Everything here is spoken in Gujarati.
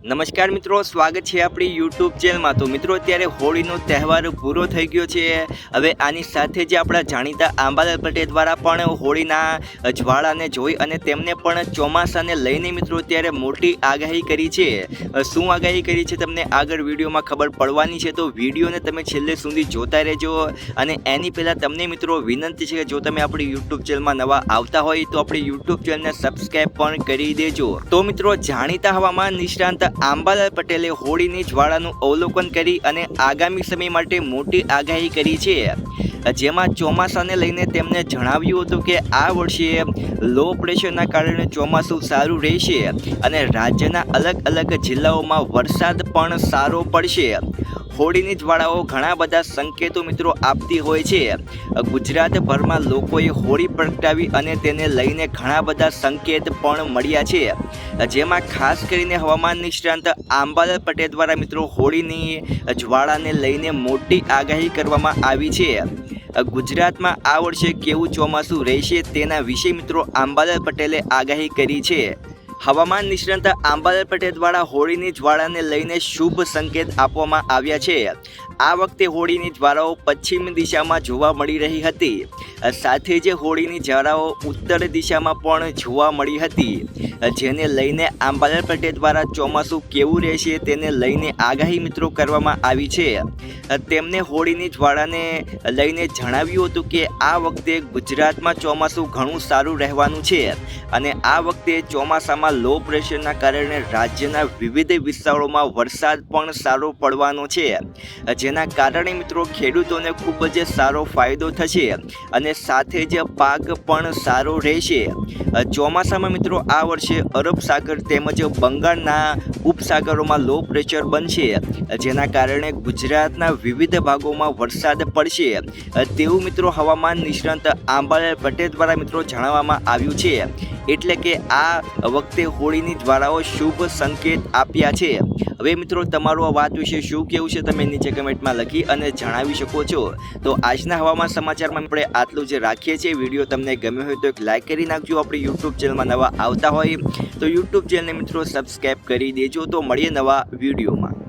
નમસ્કાર મિત્રો, સ્વાગત છે આપણી યુટ્યુબ ચેનલમાં તો મિત્રો, અત્યારે હોળીનો તહેવાર પૂરો થઈ ગયો છે. હવે આની સાથે જ આપણા જાણીતા આંબાલાલ પટેલ દ્વારા પણ હોળીના જ્વાળાને જોઈ અને તેમને પણ ચોમાસાને લઈને મિત્રો, અત્યારે મોટી આગાહી કરી છે. શું આગાહી કરી છે તમને આગળ વિડીયોમાં ખબર પડવાની છે, તો વિડીયોને તમે છેલ્લે સુધી જોતા રહેજો. અને એની પહેલાં તમને મિત્રો વિનંતી છે કે જો તમે આપણી યુટ્યુબ ચેનલમાં નવા આવતા હોય, તો આપણી યુટ્યુબ ચેનલને સબસ્ક્રાઈબ પણ કરી દેજો. તો મિત્રો, જાણીતા હવામાન નિષ્ણાંત આંબાલાલ પટેલે હોળીની જ્વાળાનું અવલોકન કરી અને આગામી સમય માટે મોટી આગાહી કરી છે. જેમાં ચોમાસાને લઈને તેમણે જણાવ્યું હતું કે આ વર્ષે લો પ્રેશરના કારણે ચોમાસું સારું રહેશે અને રાજ્યના અલગ અલગ જિલ્લાઓમાં વરસાદ પણ સારો પડશે. હોળીની જ્વાળાઓ ઘણા બધા સંકેતો મિત્રો આપતી હોય છે. ગુજરાતભરમાં લોકોએ હોળી પ્રગટાવી અને તેને લઈને ઘણા બધા સંકેત પણ મળ્યા છે. જેમાં ખાસ કરીને હવામાન નિષ્ણાંત આંબાલાલ પટેલ દ્વારા મિત્રો હોળીની જ્વાળાને લઈને મોટી આગાહી કરવામાં આવી છે. ગુજરાતમાં આ વર્ષે કેવું ચોમાસું રહેશે તેના વિશે મિત્રો આંબાલાલ પટેલે આગાહી કરી છે. હવામાન નિષ્ણાંત આંબાલાલ પટેલ દ્વારા હોળીની જ્વાળાને લઈને શુભ સંકેત આપવામાં આવ્યા છે. આ વખતે હોળીની જ્વાળાઓ પશ્ચિમ દિશામાં જોવા મળી રહી હતી. સાથે જ હોળીની જ્વાળાઓ ઉત્તર દિશામાં પણ જોવા મળી હતી. જેને લઈને આંબાલાલ પટેલ દ્વારા ચોમાસું કેવું રહેશે તેને લઈને આગાહી મિત્રો કરવામાં આવી છે. તેમને હોળીની જ્વાળાને લઈને જણાવ્યું હતું કે આ વખતે ગુજરાતમાં ચોમાસું ઘણું સારું રહેવાનું છે અને આ વખતે ચોમાસામાં લો પ્રેશરના કારણે રાજ્યના વિવિધ વિસ્તારોમાં વરસાદ પણ સારો પડવાનો છે. જેના કારણે મિત્રો ખેડૂતોને ખૂબ જ સારો ફાયદો થશે અને સાથે જ પાક પણ સારો રહેશે. ચોમાસામાં મિત્રો આ વર્ષે અરબ સાગર તેમજ બંગાળના ઉપસાગરોમાં લો પ્રેશર બનશે. જેના કારણે ગુજરાતના વિવિધ ભાગોમાં વરસાદ પડશે. તેવું મિત્રો હવામાન નિષ્ણાંત આંબાલાલ પટેલ દ્વારા મિત્રો જણાવવામાં આવ્યું છે. એટલે કે આ વખતે હોળીની જ્વાળાઓ શુભ સંકેત આપ્યા છે. હવે મિત્રો, તમારું આ વાત વિશે શું કેવું છે તમે નીચે કમેન્ટમાં લખી અને જણાવી શકો છો. તો આજના હવામાન સમાચારમાં આપણે આટલું જ રાખીએ છીએ. વીડિયો તમને ગમ્યો હોય તો એક લાઇક કરી નાખજો. આપણી યુટ્યુબ ચેનલમાં નવા આવતા હોય તો યુટ્યુબ ચેનલને મિત્રો સબસ્ક્રાઈબ કરી દેજો. તો મળીએ નવા વિડીયોમાં.